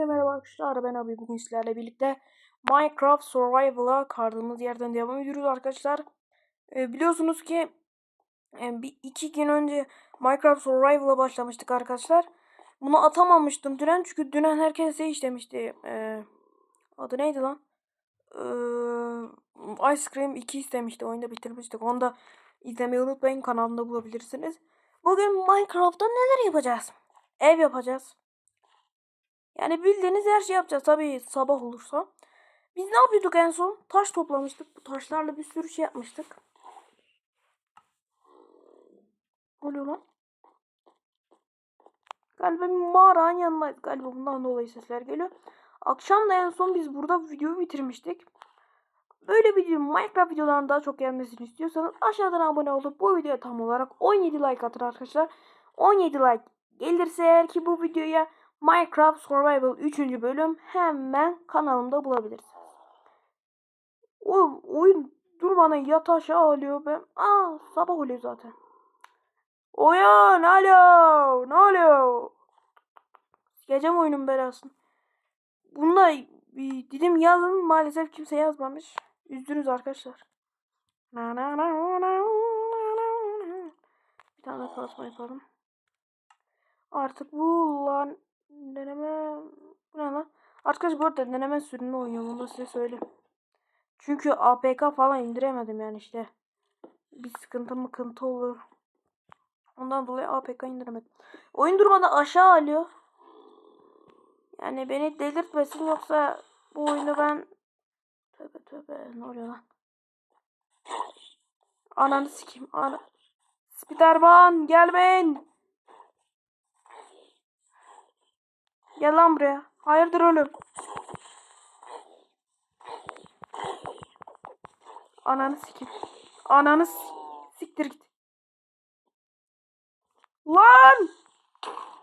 Hepinize merhaba arkadaşlar. Ben abi bugün sizlerle birlikte Minecraft Survival'a kaldığımız yerden devam ediyoruz arkadaşlar. Ee, biliyorsunuz ki e, bir iki gün önce Minecraft Survival'a başlamıştık arkadaşlar. Bunu atamamıştım dünen çünkü dünen herkes şey istemişti. Ee, adı neydi lan? Ee, Ice Cream 2 istemişti. Oyunda bitirmiştik. Onu da izlemeyi unutmayın. Kanalımda bulabilirsiniz. Bugün Minecraft'ta neler yapacağız? Ev yapacağız. Yani bildiğiniz her şey yapacağız. Tabii sabah olursa. Biz ne yapıyorduk en son? Taş toplamıştık. Bu taşlarla bir sürü şey yapmıştık. Oluyor lan? Galiba bir mağaranın yanındayız. Galiba bundan dolayı sesler geliyor. Akşam da en son biz burada videoyu bitirmiştik. Böyle video Minecraft videolarının daha çok gelmesini istiyorsanız aşağıdan abone olup bu videoya tam olarak 17 like atın arkadaşlar. 17 like gelirse eğer ki bu videoya Minecraft Survival 3. bölüm hemen kanalımda bulabilirsiniz. Oğlum oyun durmadan yat aşağı alıyor ben. Aa sabah oluyor zaten. Oyun alo ne oluyor? Gecem oyunun belasını. Bunda bir dilim yazın maalesef kimse yazmamış. Üzdünüz arkadaşlar. Na na na na na na. Bir tane kasma yapalım. Artık bu lan deneme bu ne lan? Arkadaşlar bu arada deneme sürümü oynuyorum onu size söyleyeyim. Çünkü APK falan indiremedim yani işte. Bir sıkıntı mıkıntı olur. Ondan dolayı APK indiremedim. Oyun durmadan aşağı alıyor. Yani beni delirtmesin yoksa bu oyunu ben tövbe tövbe ne oluyor lan? Ananı sikeyim. Ana. Spiderman gelmeyin. Gel lan buraya. Hayırdır oğlum? Ananı sikeyim. Ananı siktir git. Lan!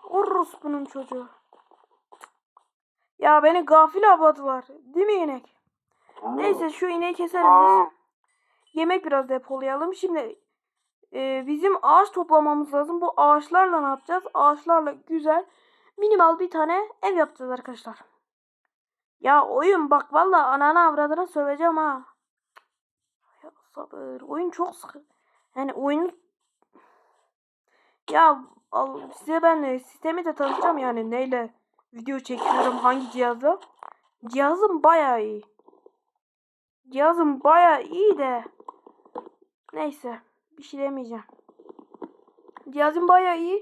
Orospu'nun çocuğu. Ya beni gafil avladılar. Değil mi inek? Neyse şu ineği keselim biz. Yemek biraz depolayalım. Şimdi e, bizim ağaç toplamamız lazım. Bu ağaçlarla ne yapacağız? Ağaçlarla güzel minimal bir tane ev yapacağız arkadaşlar. Ya oyun bak valla anana avradına söveceğim ha. Ya sabır. Oyun çok sıkı. Yani oyun ya al, size ben e, sistemi de tanıtacağım yani neyle video çekiyorum hangi cihazla. Cihazım baya iyi. Cihazım baya iyi de neyse bir şey demeyeceğim. Cihazım baya iyi.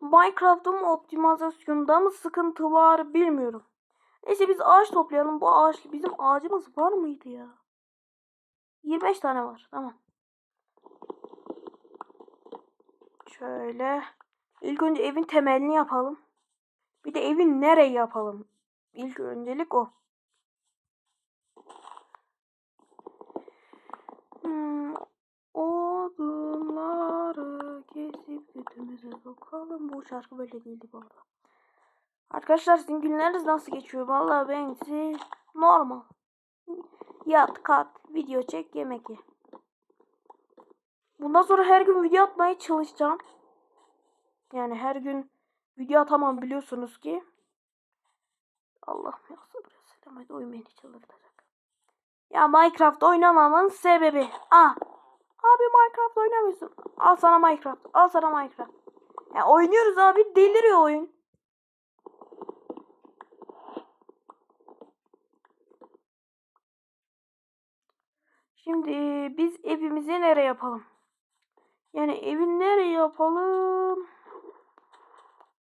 Minecraft'ın optimizasyonunda mı sıkıntı var bilmiyorum. Neyse biz ağaç toplayalım. Bu ağaç bizim ağacımız var mıydı ya? 25 tane var. Tamam. Şöyle. İlk önce evin temelini yapalım. Bir de evin nereye yapalım? İlk öncelik o. Hmm, odunları kesip götümüze sokalım. Bu şarkı böyle değildi bu arada. Arkadaşlar sizin günleriniz nasıl geçiyor? Vallahi benimkisi normal. Yat, kat, video çek, yemek ye. Bundan sonra her gün video atmaya çalışacağım. Yani her gün video atamam biliyorsunuz ki. Allah'ım ya sabır ya selam. Hadi oyun beni çıldırtacak. Ya Minecraft oynamamın sebebi. Ah. Abi Minecraft oynamıyorsun. Al sana Minecraft. Al sana Minecraft. Ya oynuyoruz abi. Deliriyor oyun. Şimdi biz evimizi nereye yapalım? Yani evi nereye yapalım?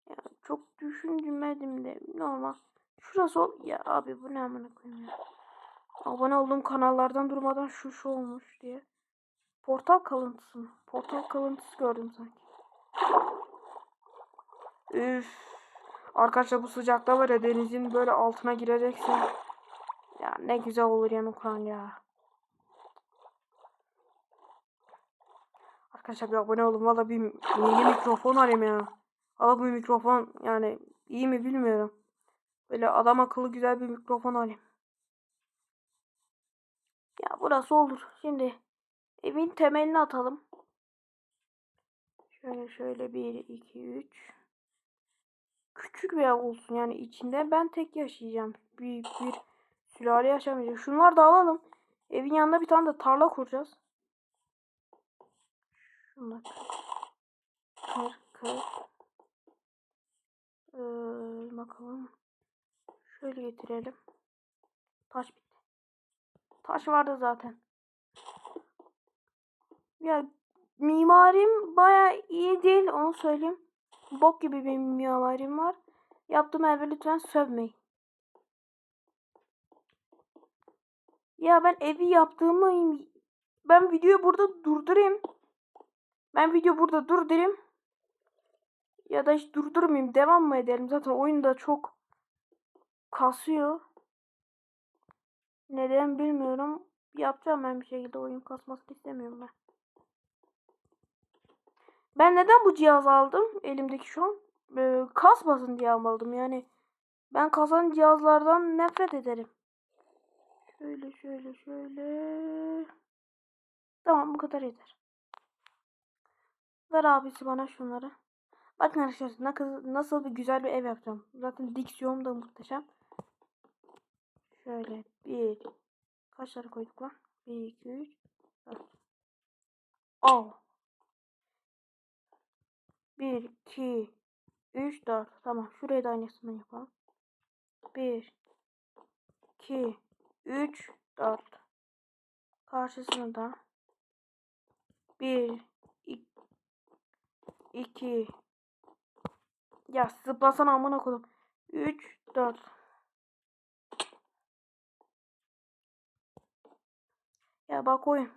Ya çok düşünmedim de normal. Şurası ol. Ya abi bu ne amına koyayım ya. Abone olduğum kanallardan durmadan şu şu olmuş diye. Portal kalıntısı mı? Portal kalıntısı gördüm sanki. Üf. Arkadaşlar bu sıcakta var ya denizin böyle altına gireceksin. Ya ne güzel olur yani Kur'an ya. Arkadaşlar bir abone olun. Valla bir yeni mikrofon alayım ya. Valla bu mikrofon yani iyi mi bilmiyorum. Böyle adam akıllı güzel bir mikrofon alayım. Ya burası olur. Şimdi evin temelini atalım. Şöyle şöyle 1, 2, 3. küçük bir ev olsun yani içinde ben tek yaşayacağım. Bir, bir sülale yaşamayacak. Şunları da alalım. Evin yanında bir tane de tarla kuracağız. Şunlar kır kır. Ee, bakalım. Şöyle getirelim. Taş bitti. Taş vardı zaten. Ya mimarim baya iyi değil onu söyleyeyim. Bok gibi bir mimarim var. Yaptığım evi lütfen sövmeyin. Ya ben evi yaptığımı ben videoyu burada durdurayım. Ben video burada durdurayım. Ya da hiç durdurmayayım. Devam mı edelim? Zaten oyunda çok kasıyor. Neden bilmiyorum. Yapacağım ben bir şekilde oyun kasmasını istemiyorum ben. Ben neden bu cihaz aldım? Elimdeki şu an. Ee, kasmasın diye aldım yani. Ben kasan cihazlardan nefret ederim. Şöyle şöyle şöyle. Tamam bu kadar yeter. Ver abisi bana şunları. Bakın arkadaşlar nasıl, bir güzel bir ev yapacağım. Zaten diksiyonum da muhteşem. Şöyle bir kaç tane koyduk lan? 1 2 3 4. Al. 1 2 3 4. Tamam. Şurayı da aynısından yapalım. 1 2 3 4. Karşısını da 1 2 Ya zıplasana amına koydum. 3 4 Ya bak oyun.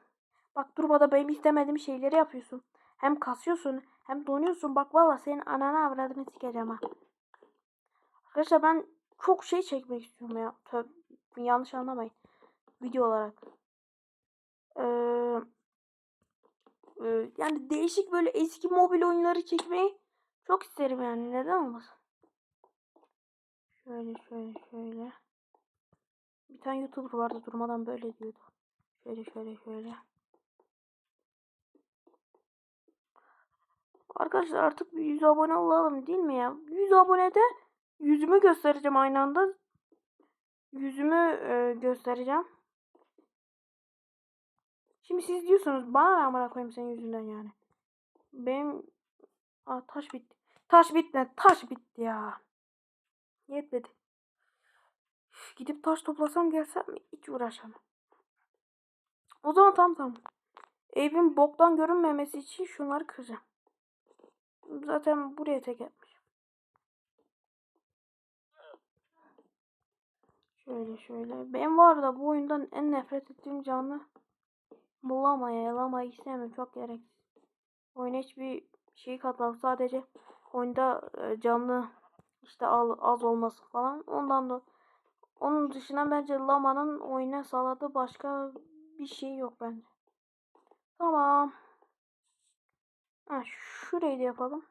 Bak durmada benim istemediğim şeyleri yapıyorsun. Hem kasıyorsun hem donuyorsun. Bak valla senin ananı avradını sikeceğim ha. Arkadaşlar ben çok şey çekmek istiyorum ya. Tabii yanlış anlamayın. Video olarak. Ee, e, yani değişik böyle eski mobil oyunları çekmeyi çok isterim yani. Neden olmasın? Şöyle şöyle şöyle. Bir tane YouTuber vardı durmadan böyle diyordu. Şöyle şöyle şöyle. Arkadaşlar artık bir 100 abone olalım değil mi ya? 100 abonede yüzümü göstereceğim aynı anda. Yüzümü e, göstereceğim. Şimdi siz diyorsunuz bana ne amına koyayım senin yüzünden yani. Benim Aa, taş bitti. Taş bitti. Taş bitti ya. Yetmedi. Üf, gidip taş toplasam gelsem hiç uğraşamam. O zaman tam tam. Evin boktan görünmemesi için şunları kıracağım. Zaten buraya tek yapmış. Şöyle şöyle. Ben var da bu oyundan en nefret ettiğim canlı bulamaya, yalamayı istemiyorum. Çok gereksiz. Oyuna hiçbir şey katmadı. Sadece oyunda e, canlı işte az olması falan. Ondan da onun dışında bence Lama'nın oyuna sağladığı başka bir şey yok bence. Tamam. Ha, şurayı da yapalım.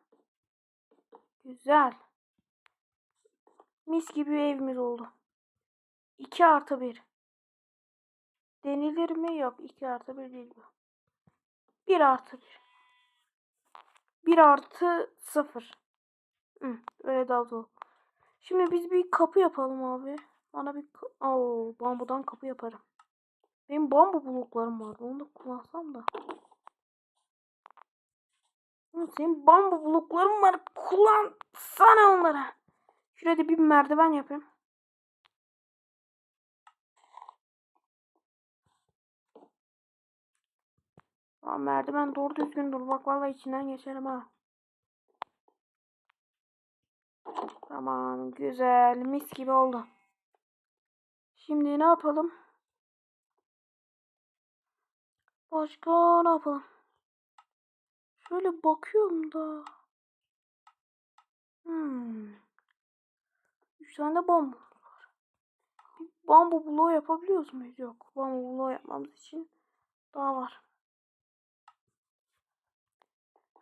Güzel. Mis gibi bir evimiz oldu. 2 artı 1. Denilir mi? Yok. 2 artı 1 değil bu. 1 artı 1. 1 artı 0. Hı, öyle daha zor. Şimdi biz bir kapı yapalım abi. Bana bir... Oo, bambudan kapı yaparım. Benim bambu bloklarım vardı. Onu da kullansam da. Senin bambu blokların var. Kullansana onları. Şurada bir merdiven yapayım. Aa, merdiven doğru düzgün dur. Bak vallahi içinden geçerim ha. Tamam güzel. Mis gibi oldu. Şimdi ne yapalım? Başka ne yapalım? Şöyle bakıyorum da. Hmm. Üç tane bambu var. Bir bambu bloğu yapabiliyoruz muyuz? Yok. Bambu bloğu yapmamız için daha var.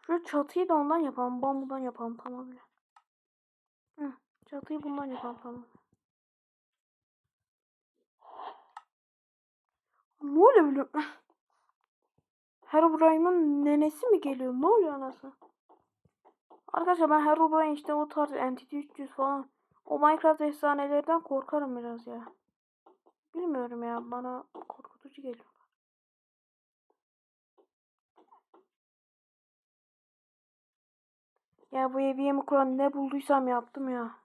Şu çatıyı da ondan yapalım. Bambudan yapalım tamamen. Hı, çatıyı bundan yapalım tamam. Ne oluyor böyle? Herobrine'ın nenesi mi geliyor? Ne oluyor anası? Arkadaşlar ben Herobrine işte o tarz Entity 300 falan o Minecraft efsanelerden korkarım biraz ya. Bilmiyorum ya bana korkutucu geliyor. Ya bu evi yemi kuran ne bulduysam yaptım ya.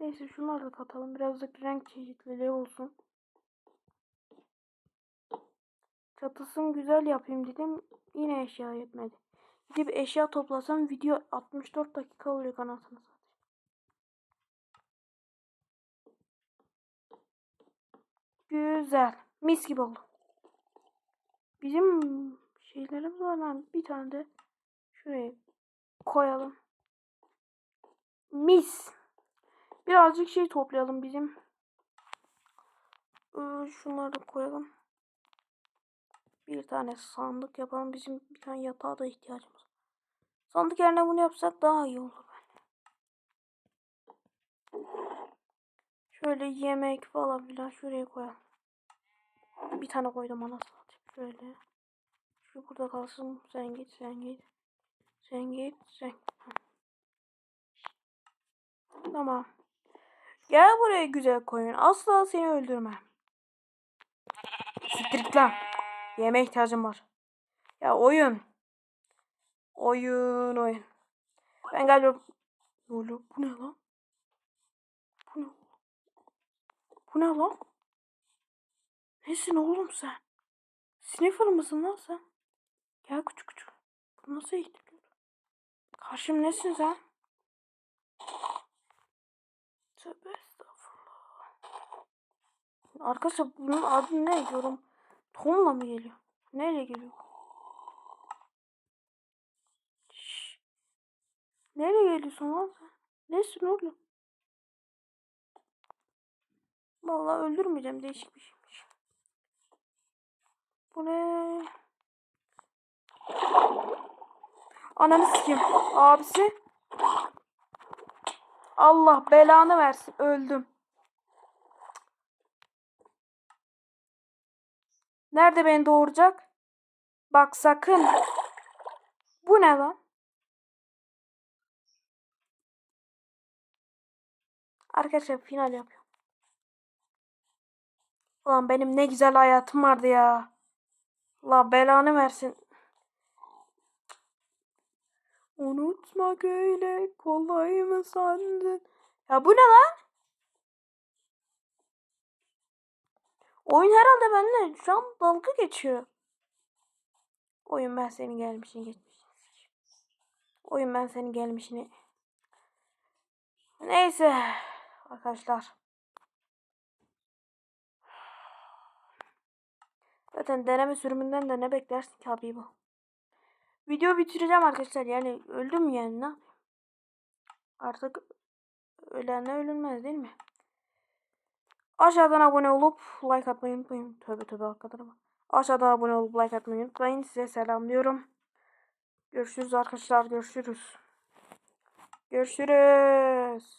Neyse şunları da katalım. Birazcık renk çeşitliliği olsun. Çatısını güzel yapayım dedim. Yine eşya yetmedi. Gidip eşya toplasam video 64 dakika oluyor kanatını satayım. Güzel. Mis gibi oldu. Bizim şeylerimiz var lan. Bir tane de şuraya koyalım. Mis. Birazcık şey toplayalım bizim. Ee, Şunları da koyalım. Bir tane sandık yapalım. Bizim bir tane yatağa da ihtiyacımız var. Sandık yerine bunu yapsak daha iyi olur bence. Şöyle yemek falan filan şuraya koyalım. Bir tane koydum anasını. Şöyle. Şu burada kalsın. Sen git, sen git. Sen git, sen. Tamam. Gel buraya güzel koyun. Asla seni öldürmem. Siktir lan. Yemeğe ihtiyacım var. Ya oyun. Oyun oyun. Ben galiba... Bu ne lan? Bu ne? Bu ne lan? Nesin oğlum sen? Sniffer mısın lan sen? Gel küçük küçük. Bu nasıl eğitiliyor? Karşım nesin sen? Tövbe estağfurullah. Arkadaşlar bunun adı ne? Yorum. Tom'la mı geliyor? Neyle geliyor? Şşş. Nereye geliyorsun lan sen? Nesin oğlum? Vallahi öldürmeyeceğim değişik bir şeymiş. Bu ne? Ananı sikeyim. Abisi. Allah belanı versin. Öldüm. Nerede beni doğuracak? Bak sakın. Bu ne lan? Arkadaşlar final yapıyorum. Ulan benim ne güzel hayatım vardı ya. Allah belanı versin. Unutmak öyle kolay mı sandın? Ya bu ne lan? Oyun herhalde benimle şu an dalga geçiyor. Oyun ben senin gelmişini geçmişini. Oyun ben senin gelmişini. Neyse arkadaşlar. Zaten deneme sürümünden de ne beklersin ki abi bu. Video bitireceğim arkadaşlar. Yani öldüm yani ne? Artık ölenle ölünmez değil mi? Aşağıdan abone olup like atmayı unutmayın. Tövbe tövbe hakikaten bak. Aşağıdan abone olup like atmayı unutmayın. Size selam diyorum. Görüşürüz arkadaşlar. Görüşürüz. Görüşürüz.